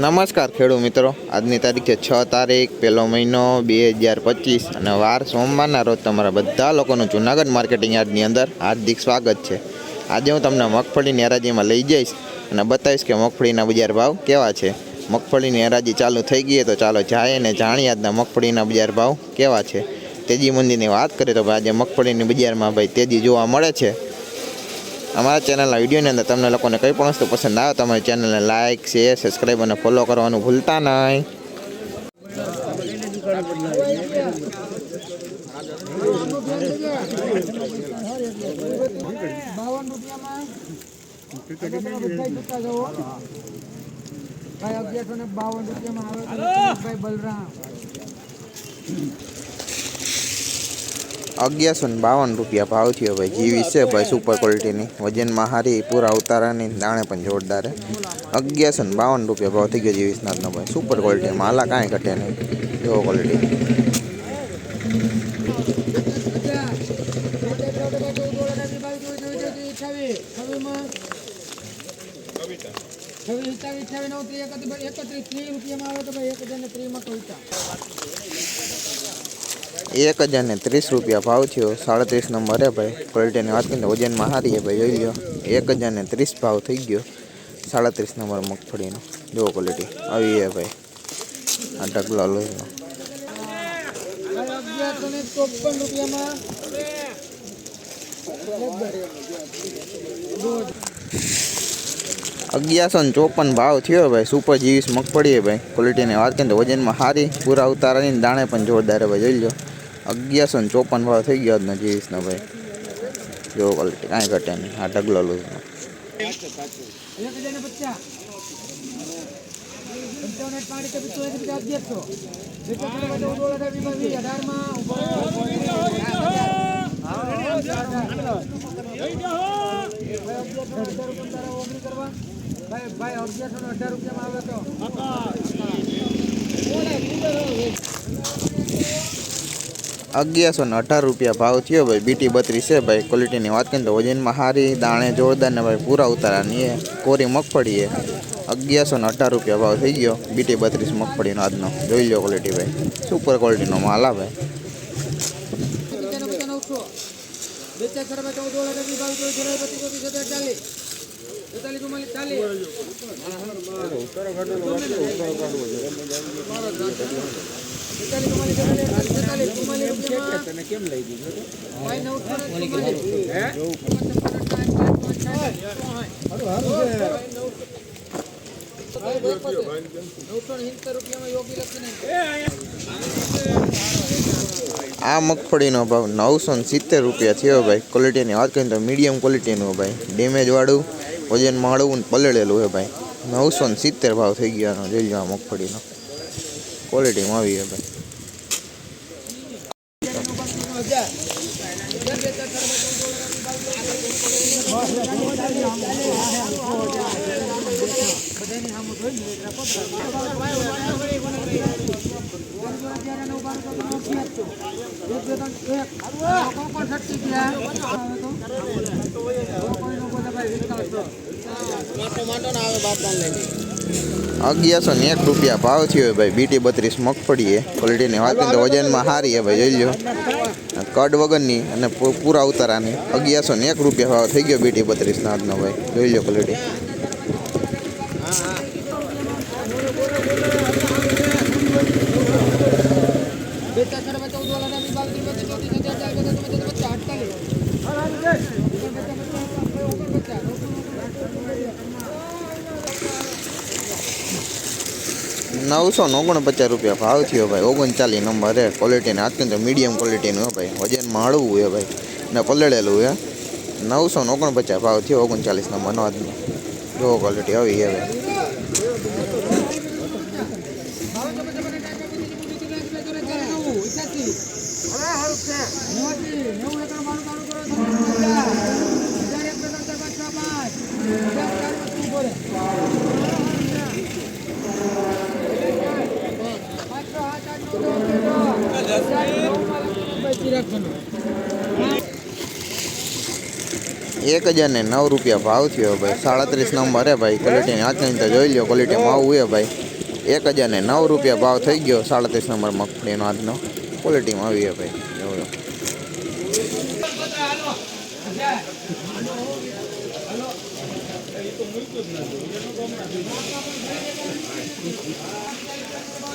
નમસ્કાર ખેડૂત મિત્રો આજની તારીખે છ તારીખ પહેલો મહિનો બે હજાર પચીસ અને વાર સોમવારના રોજ તમારા બધા લોકોનું જૂનાગઢ માર્કેટિંગ યાર્ડની અંદર હાર્દિક સ્વાગત છે આજે હું તમને મગફળીની હરાજીમાં લઈ જઈશ અને બતાવીશ કે મગફળીના બજાર ભાવ કેવા છે મગફળીની હરાજી ચાલુ થઈ ગઈ તો ચાલો જાય અને જાણીએ આજના મગફળીના બજાર ભાવ કેવા છે તેજી મંદીની વાત કરીએ તો આજે મગફળીની બજારમાં ભાઈ તેજી જોવા મળે છે અમારા ચેનલના વિડીયોની અંદર તમને લોકોને કંઈ પણ વસ્તુ પસંદ આવે તમારી ચેનલને લાઇક શેર સબસ્ક્રાઈબ અને ફોલો કરવાનું ભૂલતા નહીં બાવન રૂપિયામાં આવે બલરામ અગિયારસો ને બાવન રૂપિયા ભાવ થયો ભાઈ જીવી છે ભાઈ સુપર ક્વોલિટીની વજનમાં હારી પૂરા ઉતારાની દાણે પણ જોરદાર અગિયારસો ને બાવન રૂપિયા ભાવ થઈ ગયો જીવીસનાથનો ભાઈ સુપર ક્વોલિટી માલા કાંઈ ઘટે નહીં જો ક્વોલિટી એકત્રીસ ત્રીસ રૂપિયામાં આવે તો ભાઈ એક હજાર ને ત્રીસમાં કવિતા 1030 रुपया भाव थियो 37 નંબર હે ભાઈ ક્વોલિટી ની વાત કે તો વજન માં હારી હે ભાઈ જોઈ લો 1030 ભાવ થઈ ગયો 37 નંબર મગફળીનો જો ક્વોલિટી આવી હે ભાઈ આટક લલઈ ગયો આ બધું આટને 25 રૂપિયા માં 1154 ભાવ થયો ભાઈ સુપર જીવીસ મગફળી હે ભાઈ ક્વોલિટી ની વાત કે તો વજન માં હારી પૂરા ઉતારા ની દાણે પંજવો દારે જોઈ લો અગિયારસો ને ચોપન વાળો થઈ ગયો આજનો જીવીસનો ભાઈ જો ક્વોલિટી કાંઈ ઘટે નહીં આ ઢગલો લૂઝનો ભાઈ ભાઈ અગિયારસો ને અઢાર રૂપિયામાં આવે તો 1118 रुपया भाव थियो भाई बीटी 32 छे भाई क्वालिटी ની વાત કરી તો વજન માં હારી દાણે જોરદાર ન હોય પૂરા ઉતરા નીએ કોરી મક પડીએ 1118 રૂપિયા ભાવ થઈ ગયો બીટી 32 મક પડીનો આજનો જોઈ લો ક્વોલિટી ભાઈ સુપર ક્વોલિટી નો માલ આ ભાઈ તમે કેમ લઈ દીધું ઓલ ઈક છે 970 રૂપિયા માં યોગ્ય લખી ન એ આ મકફડી નો ભાવ 970 રૂપિયા થયો ભાઈ ક્વોલિટી ની વાત કરીએ તો મિડિયમ ક્વોલિટી નો હોય ભાઈ ડેમેજ વાળું ઓજન માળું અને પલળેલું છે ભાઈ 970 ભાવ થઈ ગયા આનો લેજો આ મકફડી નો ક્વોલિટી મોવી છે ભાઈ अगियारो एक रुपया भाव थी भाई बीटी बतरीस मगफड़ी है क्वालिटी वजन में हारी है भाई जो કડ વગરની અને પૂરા ઉતારાની અગિયારસો ને એક રૂપિયા થઈ ગયો બીટી બત્રીસના આજનો ભાઈ જોઈ લો ક્વોલિટી नौ सौ ओगण पचास रुपया भाव थो भाई ओगन चालीस नंबर अरे क्वालिटी अत्यंत मीडियम क्वालिटी है भाई वजन में हड़व है भाई ने पलड़ेलू है नौ सौ ओगण पचास भाव थे ओगन चालीस नंबर नो आदमी जो क्वालिटी आई है भाई એક હજાર ને નવ રૂપિયા ભાવ થયો ભાઈ સાડત્રીસ નંબર હે ભાઈ ક્વોલિટીની આંચની તો જોઈ લો ક્વોલિટીમાં આવું હે ભાઈ એક હજાર ને નવ રૂપિયા ભાવ થઈ ગયો સાડત્રીસ નંબર મગફળીનો આજનો ક્વોલિટીમાં આવી ભાઈ જોયો તો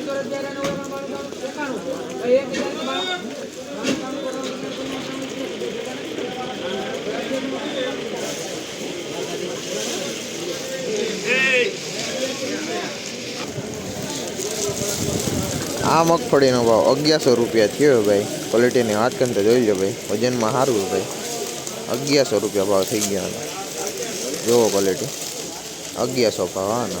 આ મગફળીનો ભાવ અગિયારસો રૂપિયા થયો ભાઈ ક્વોલિટીની વાત કરીને તો જોઈ લો ભાઈ વજનમાં સારું ભાઈ અગિયારસો રૂપિયા ભાવ થઈ ગયો જોવો ક્વોલિટી અગિયારસો ભાવ આનો